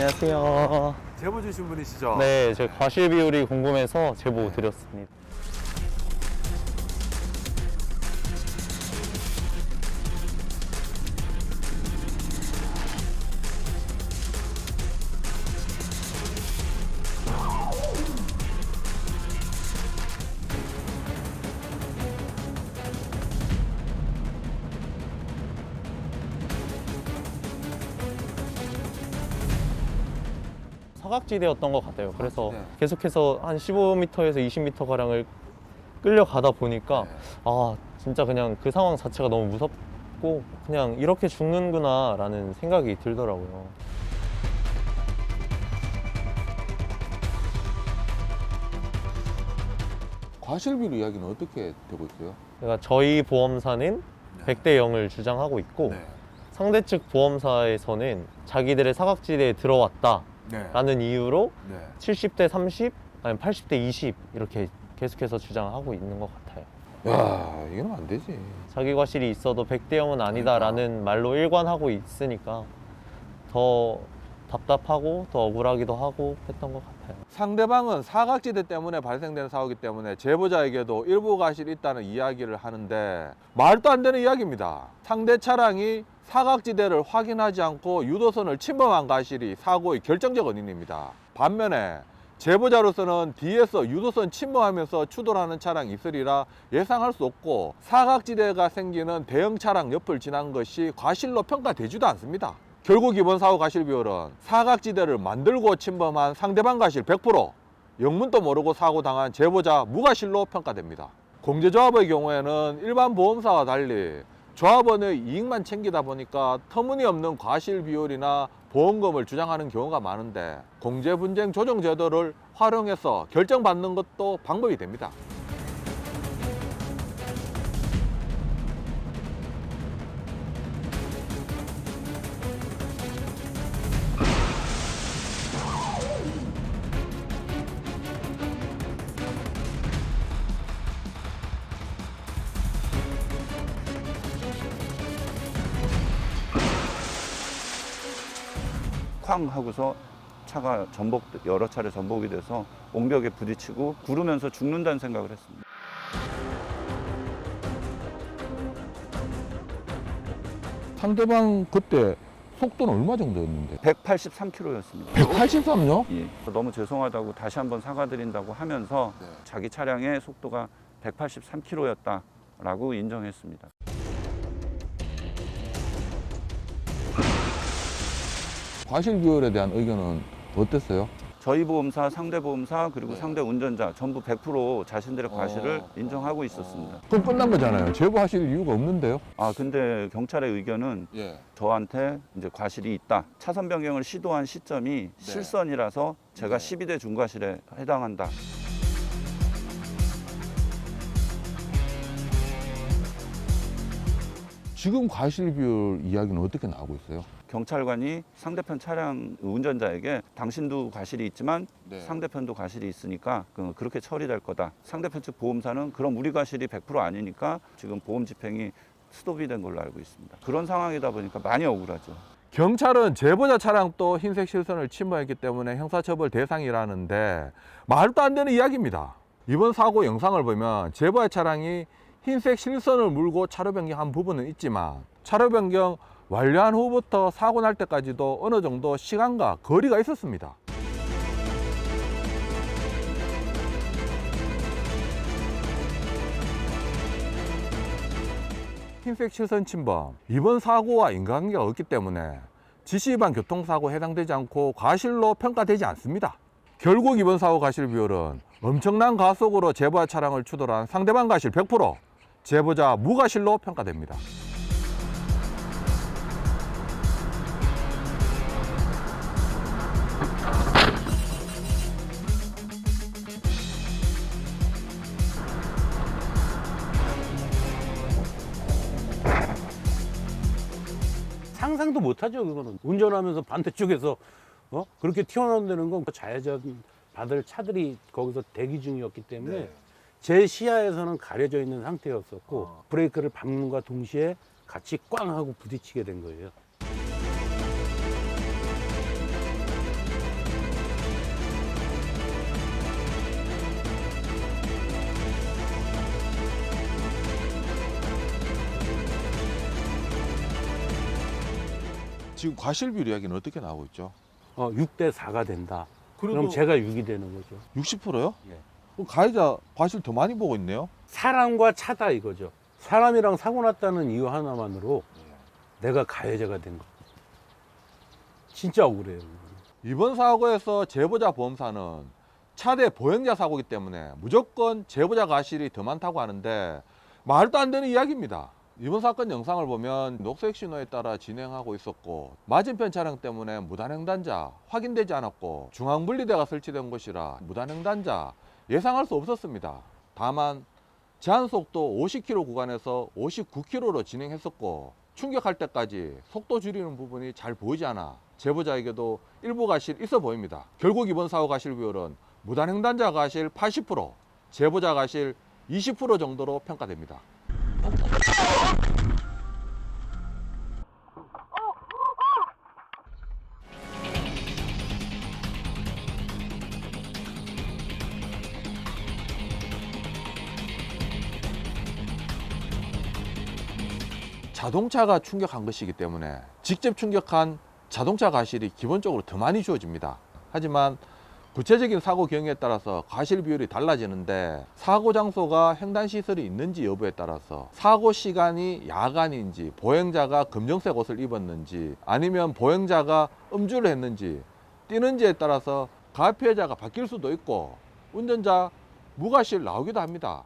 안녕하세요. 제보 주신 분이시죠? 네, 제 과실 비율이 궁금해서 제보 드렸습니다. 사각지대였던 것 같아요. 그래서 네. 계속해서 한 15m에서 20m 가량을 끌려가다 보니까 네. 아 진짜 그냥 그 상황 자체가 너무 무섭고 그냥 이렇게 죽는구나 라는 생각이 들더라고요. 과실비로 이야기는 어떻게 되고 있어요? 그러니까 저희 보험사는 100대 0을 주장하고 있고 네. 상대 측 보험사에서는 자기들의 사각지대에 들어왔다 라는 네. 이유로 네. 70대 30, 아니 80대 20 이렇게 계속해서 주장하고 있는 것 같아요. 야, 이건 안 되지. 자기 과실이 있어도 100대 0은 아니다라는 말로 일관하고 있으니까 더 답답하고 더 억울하기도 하고 했던 것 같아요. 상대방은 사각지대 때문에 발생된 사고이기 때문에 제보자에게도 일부 과실이 있다는 이야기를 하는데 말도 안 되는 이야기입니다. 상대 차량이 사각지대를 확인하지 않고 유도선을 침범한 과실이 사고의 결정적 원인입니다. 반면에 제보자로서는 뒤에서 유도선 침범하면서 추돌하는 차량이 있으리라 예상할 수 없고 사각지대가 생기는 대형 차량 옆을 지난 것이 과실로 평가되지도 않습니다. 결국 이번 사고 과실 비율은 사각지대를 만들고 침범한 상대방 과실 100%, 영문도 모르고 사고 당한 제보자 무과실로 평가됩니다. 공제조합의 경우에는 일반 보험사와 달리 조합원의 이익만 챙기다 보니까 터무니없는 과실 비율이나 보험금을 주장하는 경우가 많은데 공제 분쟁 조정 제도를 활용해서 결정받는 것도 방법이 됩니다. 쾅 하고서 차가 전복 여러 차례 전복이 돼서 옹벽에 부딪히고 구르면서 죽는다는 생각을 했습니다. 상대방 그때 속도는 얼마 정도였는데? 183km였습니다. 183요? 예. 너무 죄송하다고 다시 한번 사과드린다고 하면서 네. 자기 차량의 속도가 183km였다라고 인정했습니다. 과실 비율에 대한 의견은 어땠어요? 저희 보험사, 상대 보험사 그리고 네. 상대 운전자 전부 100% 자신들의 과실을 어. 인정하고 있었습니다. 그럼 끝난 거잖아요. 제보하실 이유가 없는데요? 아 근데 경찰의 의견은 예. 저한테 이제 과실이 있다. 차선 변경을 시도한 시점이 실선이라서 제가 네. 12대 중과실에 해당한다. 지금 과실 비율 이야기는 어떻게 나오고 있어요? 경찰관이 상대편 차량 운전자에게 당신도 과실이 있지만 네. 상대편도 과실이 있으니까 그- 그렇게 처리될 거다. 상대편 측 보험사는 그럼 우리 과실이 100% 아니니까 지금 보험 집행이 스톱이 된 걸로 알고 있습니다. 그런 상황이다 보니까 많이 억울하죠. 경찰은 제보자 차량도 흰색 실선을 침범했기 때문에 형사처벌 대상이라는데 말도 안 되는 이야기입니다. 이번 사고 영상을 보면 제보자 차량이 흰색 실선을 물고 차로 변경한 부분은 있지만 차로 변경 완료한 후부터 사고 날 때까지도 어느 정도 시간과 거리가 있었습니다. 흰색 실선 침범 이번 사고와 인과관계가 없기 때문에 지시 위반 교통사고 해당되지 않고 과실로 평가되지 않습니다. 결국 이번 사고 과실 비율은 엄청난 가속으로 제보자 차량을 추돌한 상대방 과실 100%, 제보자 무과실로 평가됩니다. 상상도 못하죠 그거는 운전하면서 반대쪽에서 어 그렇게 튀어나온다는 건 좌회전 받을 차들이 거기서 대기 중이었기 때문에 네. 제 시야에서는 가려져 있는 상태였었고 브레이크를 밟는과 동시에 같이 꽝 하고 부딪히게 된 거예요. 지금 과실 비율 이야기는 어떻게 나오고 있죠? 어, 6대 4가 된다. 그럼 제가 6이 되는 거죠. 60%요? 예. 그럼 가해자 과실 더 많이 보고 있네요. 사람과 차다 이거죠. 사람이랑 사고 났다는 이유 하나만으로 내가 가해자가 된 거. 진짜 억울해요. 이번 사고에서 제보자 보험사는 차대 보행자 사고이기 때문에 무조건 제보자 과실이 더 많다고 하는데 말도 안 되는 이야기입니다. 이번 사건 영상을 보면 녹색 신호에 따라 진행하고 있었고 맞은편 차량 때문에 무단횡단자 확인되지 않았고 중앙분리대가 설치된 곳이라 무단횡단자 예상할 수 없었습니다. 다만 제한속도 50km 구간에서 59km로 진행했었고 충격할 때까지 속도 줄이는 부분이 잘 보이지 않아 제보자에게도 일부 과실 있어 보입니다. 결국 이번 사고 과실 비율은 무단횡단자 과실 80%, 제보자 과실 20% 정도로 평가됩니다. 자동차가 충격한 것이기 때문에 직접 충격한 자동차 과실이 기본적으로 더 많이 주어집니다. 하지만 구체적인 사고 경위에 따라서 과실 비율이 달라지는데 사고 장소가 횡단 시설이 있는지 여부에 따라서 사고 시간이 야간인지 보행자가 검정색 옷을 입었는지 아니면 보행자가 음주를 했는지 뛰는지에 따라서 가피해자가 바뀔 수도 있고 운전자 무과실 나오기도 합니다.